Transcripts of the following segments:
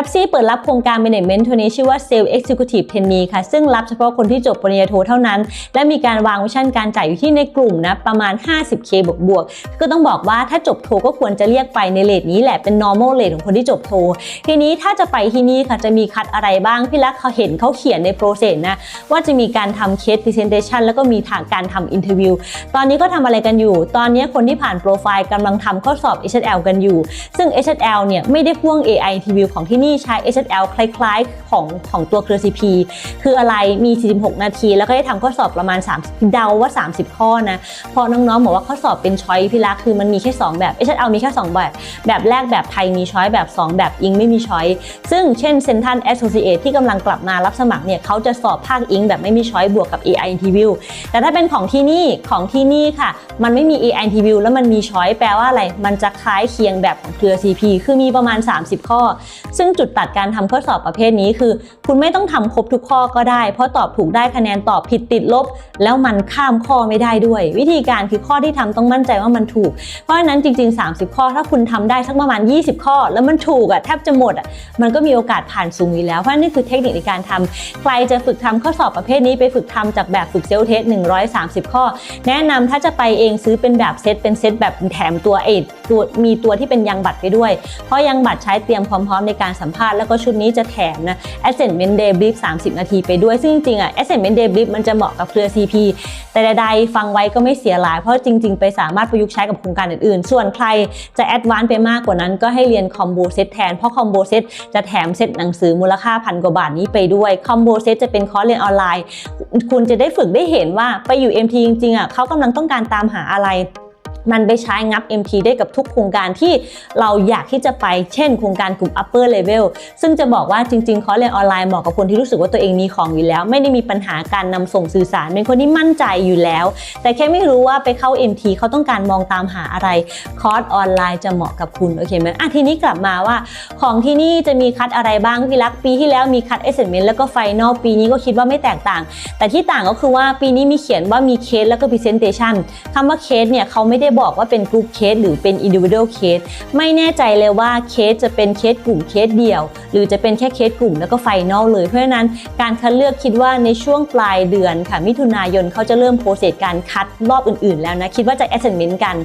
ป๊ปซี่เปิดรับโครงการ Management ตัวนี้ชื่อว่า Sales Executive Trainee ค่ะ ซึ่งรับเฉพาะคนที่จบปริญญาโทเท่านั้น และมีการวางวิชั่นการจ่ายอยู่ที่ในกลุ่มนะประมาณ 50k บวกบวกๆก็ต้องบอกว่าถ้าจบโทก็ควรจะเรียกไปในเลทนี้แหละเป็น normal rate ของคนที่จบโท ทีนี้ถ้าจะไปที่นี่ค่ะจะมีคัดอะไรบ้าง พี่รักเขาเห็นเขาเขียนในโปรเซสนะว่าจะมีการทำเคส presentation แล้วก็มีทางการทำ interview ตอนนี้ก็ทำอะไรกันอยู่ ตอนนี้คนที่ผ่านโปรไฟล์กำลังทำข้อสอบ HL กันอยู่ ซึ่ง HL เนี่ยไม่ได้พ่วง AI interview ของที่นี่ใช้ HL คล้ายๆ ของของตัวเครือ CP คืออะไรมี 46 นาที แล้วก็ได้ทำข้อสอบประมาณ 30 เดาว่า 30 ข้อนะพอน้องๆบอกว่าข้อสอบเป็นช้อยพี่รักคือมันมีแค่ 2 แบบ HL มีแค่ 2 แบบ แบบแรกแบบไทยมีช้อยแบบ 2 แบบอิงไม่มีช้อยซึ่งเช่น Central Associate ที่กำลังกลับมารับสมัครเนี่ยเขาจะสอบภาคอิงแบบไม่มีช้อยบวกกับ AI interview แต่ถ้าเป็นของที่นี่ของที่นี่ค่ะ มันไม่มี AI interview แล้วมันมีช้อยแปลว่าอะไร มันจะคล้ายเคียงแบบของเครือ CP คือมีประมาณ 30 ข้อ ซึ่งจุดตัดการทำข้อสอบประเภทนี้คือ คุณไม่ต้องทำครบทุกข้อก็ได้ เพราะตอบถูกได้คะแนนตอบผิดติดลบ แล้วมันข้ามข้อไม่ได้ด้วย วิธีการคือข้อที่ทำต้องมั่นใจว่ามันถูก เพราะฉะนั้นจริง ๆ 30 ข้อถ้าคุณทำได้สักประมาณ 20 ข้อ แล้วมันถูกอะแทบจะหมดอะมันก็มีโอกาสผ่านสูงอยู่แล้วเพราะนั้นนี่คือเทคนิคในการทำใครจะฝึกทำข้อสอบประเภทนี้ไปฝึกทำจากแบบฝึกเซลเทส130 ข้อ แนะนำถ้าจะไปเองซื้อเป็นแบบเซตเป็นเซตแบบแถมตัวเอทตัวมีตัวที่เป็นยังบัตรไปด้วย เพราะยังบัตรใช้เตรียมความพร้อมในการสัมภาษณ์แล้วก็ชุดนี้จะแถมนะ Assessment Day Brief 30 นาทีไปด้วย ซึ่งจริงๆอะ Assessment Day Brief มันจะเหมาะกับเครือ CP แต่ใดๆฟังไว้ก็ไม่เสียหลาย เพราะจริง ๆ ไปสามารถประยุกต์ใช้กับโครงการอื่นๆ ส่วนใครจะแอดวานซ์ไปมากกว่านั้นก็ให้เรียนคอมโบเซตแทน เพราะคอมโบเซตจะแถมเซตหนังสือมูลค่าพันกว่าบาทนี้ไปด้วยคอมโบเซตจะเป็นคอร์สเรียนออนไลน์ คุณจะได้ฝึกได้เห็นว่าไปอยู่ MT จริงๆอะเขากำลังต้องการตามหาอะไร มันไปใช้งับ MT ได้กับทุกโครงการที่เราอยากที่จะไป เช่นโครงการกลุ่ม upper level ซึ่งจะบอกว่าจริงๆคอร์สเรียนออนไลน์เหมาะกับคนที่รู้สึกว่าตัวเองมีของอยู่แล้ว ไม่ได้มีปัญหาการนำส่งสื่อสาร เป็นคนที่มั่นใจอยู่แล้ว แต่แค่ไม่รู้ว่าไปเข้า MT เขาต้องการมองตามหาอะไร คอร์สออนไลน์จะเหมาะกับคุณโอเคไหมอะทีนี้กลับมาว่า ของที่นี่จะมีคัดอะไรบ้างพี่รักปีที่แล้วมีคัด assessment แล้วก็ final ปีนี้ก็คิดว่าไม่แตกต่าง แต่ที่ต่างก็คือว่าปีนี้มีเขียนว่ามีเคสแล้วก็ presentation คำว่าเคสเนี่ยเขาไม่ได้บอกว่าเป็นกลุ่มเคสหรือเป็น individual case ไม่แน่ใจเลยว่าเคสจะเป็นเคสกลุ่มเคสเดียว หรือจะเป็นแค่เคสกลุ่มแล้วก็ final เลยเพราะฉะนั้นการคัดเลือกคิดว่าในช่วงปลายเดือนค่ะมิถุนายนเขาจะเริ่มโปรเซสการคัดรอบอื่นๆ แล้วนะ คิดว่าจะ assessment กัน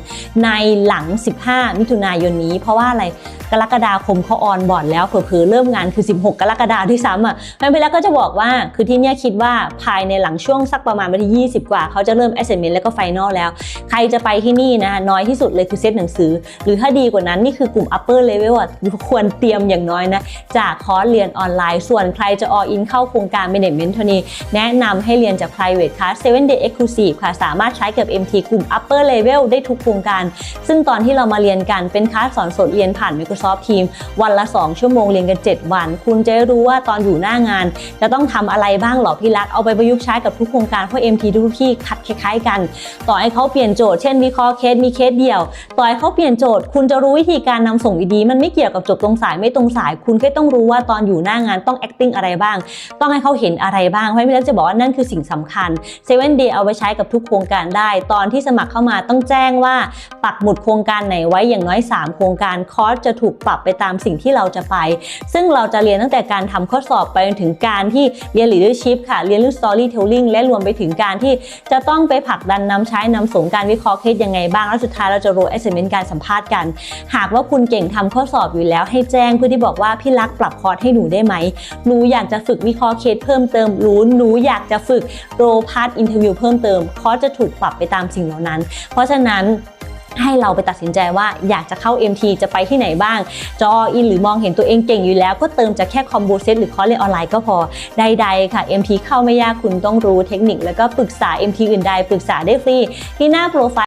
ในหลัง 15 มิถุนายนนี้ เพราะว่าอะไรกรกฎาคมเขาออนบอร์ดแล้วเผลอๆเริ่มงานคือ 16 กรกฎาคมด้วยซ้ำอะพันพี่รักก็จะบอกว่าคือที่เนี่ยคิดว่าภายในหลังช่วงสักประมาณวันที่ 20 กว่าเขาจะเริ่ม assessment แล้วก็ final แล้ว ใครจะไปที่นี่นะคะน้อยที่สุดเลยคือเซตหนังสือ หรือถ้าดีกว่านั้นนี่คือกลุ่ม upper level ควรเตรียมอย่างน้อยนะจากคอร์สเรียนออนไลน์ ส่วนใครจะ all in เข้าโครงการ management ทนี้แนะนำให้เรียนจาก private class 7 day exclusive ค่ะสามารถใช้กับ MT กลุ่ม upper level ได้ทุกโครงการ ซึ่งตอนที่เรามาเรียนกันเป็นคลาสสอนสดเรียนผ่าน Microsoft Teams วันละ 2 ชั่วโมงเรียนกัน 7 วัน คุณจะได้รู้ว่าตอนอยู่หน้างาน จะต้องทำอะไรบ้างหรอพี่รักเอาไปประยุกต์ใช้กับทุกโครงการเพราะ MT ทุกที่คัดคล้ายๆกัน ต่อให้เขาเปลี่ยนโจทย์เช่นวิเคราะห์เคสมีเคสเดียว ต่อให้เขาเปลี่ยนโจทย์ คุณจะรู้วิธีการนำส่งดีๆมันไม่เกี่ยวกับจบตรงสายไม่ตรงสาย คุณแค่ต้องรู้ว่าตอนอยู่หน้างานต้อง acting อะไรบ้าง ต้องให้เขาเห็นอะไรบ้างเพราะพี่เล็กจะบอกว่านั่นคือสิ่งสำคัญ7 day เอาไปใช้กับทุกโครงการได้ ตอนที่สมัครเข้ามาต้องแจ้งว่าปักหมุดโครงการไหนไว้อย่างน้อย 3 โครงการคอร์สจะถูกปรับไปตามสิ่งที่เราจะไป ซึ่งเราจะเรียนตั้งแต่การทำข้อสอบไปจนถึงการที่เรียน leadership ค่ะเรียนเรื่อง storytelling และรวมไปถึงการที่จะต้องไปผลักดันนำใช้นำส่งการวิเคราะห์เคสยังไงบ้าง แล้วสุดท้ายเราจะโรย assessment การสัมภาษณ์กัน หากว่าคุณเก่งทำข้อสอบอยู่แล้ว ให้แจ้งเพื่อที่บอกว่าพี่รักปรับคอร์สให้หนูได้ไหมหนูอยากจะฝึกวิเคราะห์เคสเพิ่มเติมหรือหนูอยากจะฝึกโรพาร์ตอินเทอร์วิวเพิ่มเติมคอร์สจะถูกปรับไปตามสิ่งเหล่านั้น เพราะฉะนั้นให้เราไปตัดสินใจว่าอยากจะเข้า MT จะไปที่ไหนบ้าง จออินหรือมองเห็นตัวเองเก่งอยู่แล้ว ก็เติมจากแค่คอมโบเซตหรือคอร์สเรียนออนไลน์ก็พอ ใด ๆ ค่ะ MT เข้าไม่ยากคุณต้องรู้เทคนิค แล้วก็ปรึกษา MT อื่นใดปรึกษาได้ฟรีที่หน้าโปรไฟล์